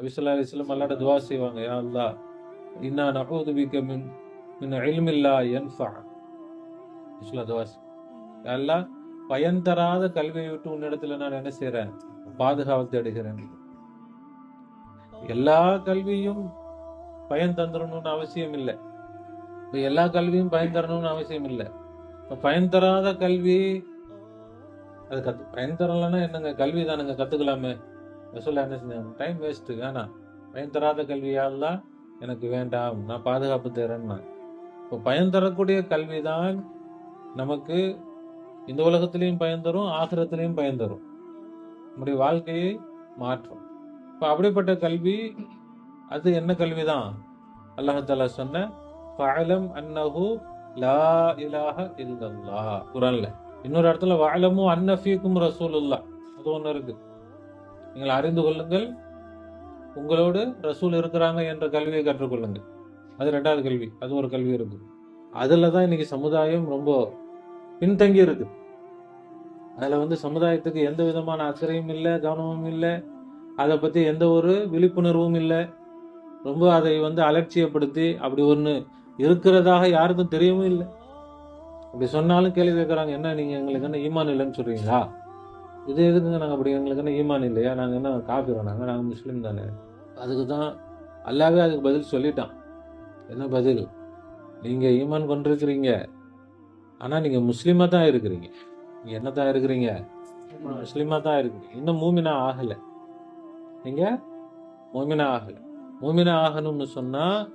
நபிசுல்லா அலிஸ்லாம் அல்லாட துவா செய்வாங்க யா அல்லா இன்னா நகூது பிக்க மின் மின் இல்மில்லா யன்ஃபா நபிசுல்லா துவா செய்- யா பயன் தராத கல்வியை விட்டு உன்னிடத்துல நான் என்ன செய்யறேன் பாதுகாப்பு தேடுகிறேன். எல்லா கல்வியும் பயன் தந்துடணும்னு அவசியம் இல்லை. இப்ப எல்லா கல்வியும் பயன் தரணும்னு அவசியம் இல்லை. இப்ப பயன் தராத கல்வி அது கத்து பயன் தரலைன்னா என்னங்க? கல்வி தானுங்க கத்துக்கலாமே. சொல்ல என்ன செஞ்சாங்க டைம் வேஸ்ட்டு வேணாம். பயன் தராத கல்வியால் எனக்கு வேண்டாம். நான் பாதுகாப்பு தரேன்னா இப்போ பயன் தரக்கூடிய கல்வி தான் நமக்கு இந்த உலகத்துலேயும் பயன் தரும் ஆசிரத்துலேயும் பயன் தரும். நம்முடைய வாழ்க்கையை மாற்றும். இப்போ அப்படிப்பட்ட கல்வி அது என்ன கல்வி தான் அல்லாஹால சொன்ன பாலம் அன்னஹு லா இலாஹ இல்லல்லா குரான்ல. இன்னொரு இடத்துல வாழமும் அன்னஃபீக்கும் ஃபீக்கும் ரசூலுல்லாஹ். அது ஒன்று இருக்குது நீங்கள் அறிந்து கொள்ளுங்கள். உங்களோடு ரசூல் இருக்கிறாங்க என்ற கல்வியை கற்றுக்கொள்ளுங்கள். அது ரெண்டாவது கல்வி. அது ஒரு கல்வி இருக்கு. அதில் தான் இன்னைக்கு சமுதாயம் ரொம்ப பின்தங்கி இருக்கு. அதில் வந்து சமுதாயத்துக்கு எந்த விதமான அக்கறையும் இல்லை கவனமும் இல்லை. அதை பற்றி எந்த ஒரு விழிப்புணர்வும் இல்லை. ரொம்ப அதை வந்து அலட்சியப்படுத்தி அப்படி ஒன்று இருக்கிறதாக யாருக்கும் தெரியவும் இல்லை. அப்படி சொன்னாலும் கேள்வி கேட்குறாங்க என்ன நீங்கள் எங்களுக்கு என்ன ஈமான் இல்லைன்னு சொல்கிறீங்களா இது எதுக்குங்க நாங்கள் அப்படி எங்களுக்கு என்ன ஈமான் இல்லையா? நாங்கள் என்ன காப்பிரோம் நாங்கள் நாங்கள் முஸ்லீம் தானே? அதுக்கு தான் அல்லாவே அதுக்கு பதில் சொல்லிட்டான். என்ன பதில்? நீங்கள் ஈமான் கொண்டிருக்கிறீங்க. ஆனால் நீங்கள் முஸ்லீமாக தான் இருக்கிறீங்க. நீங்கள் என்ன தான் இருக்கிறீங்க? முஸ்லீமாக தான் இருக்கிறீங்க. இன்னும் மூமினா ஆகலை. நீங்கள் மூமினா ஆகலை. மூமினா ஆகணும்னு சொன்னால்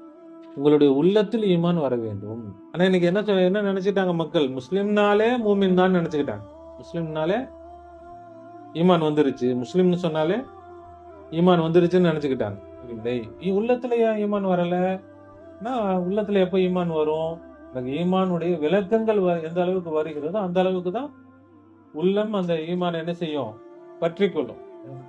உங்களுடைய உள்ளத்தில் ஈமான் வர வேண்டும். ஆனால் இன்னைக்கு என்ன சொ- என்ன நினச்சிட்டாங்க மக்கள்? முஸ்லீம்னாலே மூமின் தான் நினச்சிக்கிட்டாங்க. முஸ்லீம்னாலே ஈமான் வந்துருச்சு. முஸ்லீம்னு சொன்னாலே ஈமான் வந்துருச்சுன்னு நினச்சிக்கிட்டாங்க. இல்லை இ- உள்ளத்துல ஏன் ஈமான் வரலைன்னா உள்ளத்துல எப்போ ஈமான் வரும்? எனக்கு ஈமானுடைய விளக்கங்கள் வ- எந்த அளவுக்கு வருகிறதோ அந்த அளவுக்கு தான் உள்ளம் அந்த ஈமான் என்ன செய்யும்? பற்றி கொள்ளும்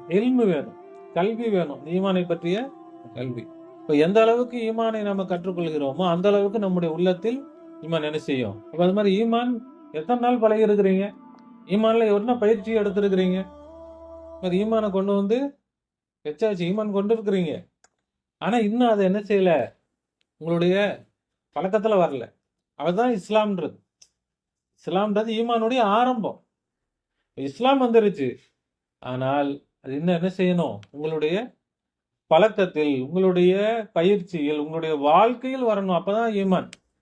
எல்மு வேணும் கல்வி வேணும். ஈமானை பற்றிய கல்வி. இப்போ எந்த அளவுக்கு ஈமானை நம்ம கற்றுக்கொள்கிறோமோ அந்த அளவுக்கு நம்முடைய உள்ளத்தில் ஈமான் என்ன செய்யும்? இப்போ அது மாதிரி ஈமான் எத்தனை நாள் பழகி இருக்கிறீங்க ஈமான்ல என்ன பயிற்சி எடுத்திருக்கிறீங்க? அது ஈமானை கொண்டு வந்து வச்சாச்சு ஈமான் கொண்டு இருக்கிறீங்க ஆனா இன்னும் அதை என்ன செய்யல? உங்களுடைய பழக்கத்துல வரல. அதுதான் இஸ்லாம்ன்றது. இஸ்லாம்ன்றது ஈமானுடைய ஆரம்பம். இஸ்லாம் வந்துருச்சு. ஆனால் அது இன்னும் என்ன செய்யணும்? உங்களுடைய பழக்கத்தில் உங்களுடைய பயிற்சியில் உங்களுடைய வாழ்க்கையில் வரணும். அப்பதான் ஈமான்.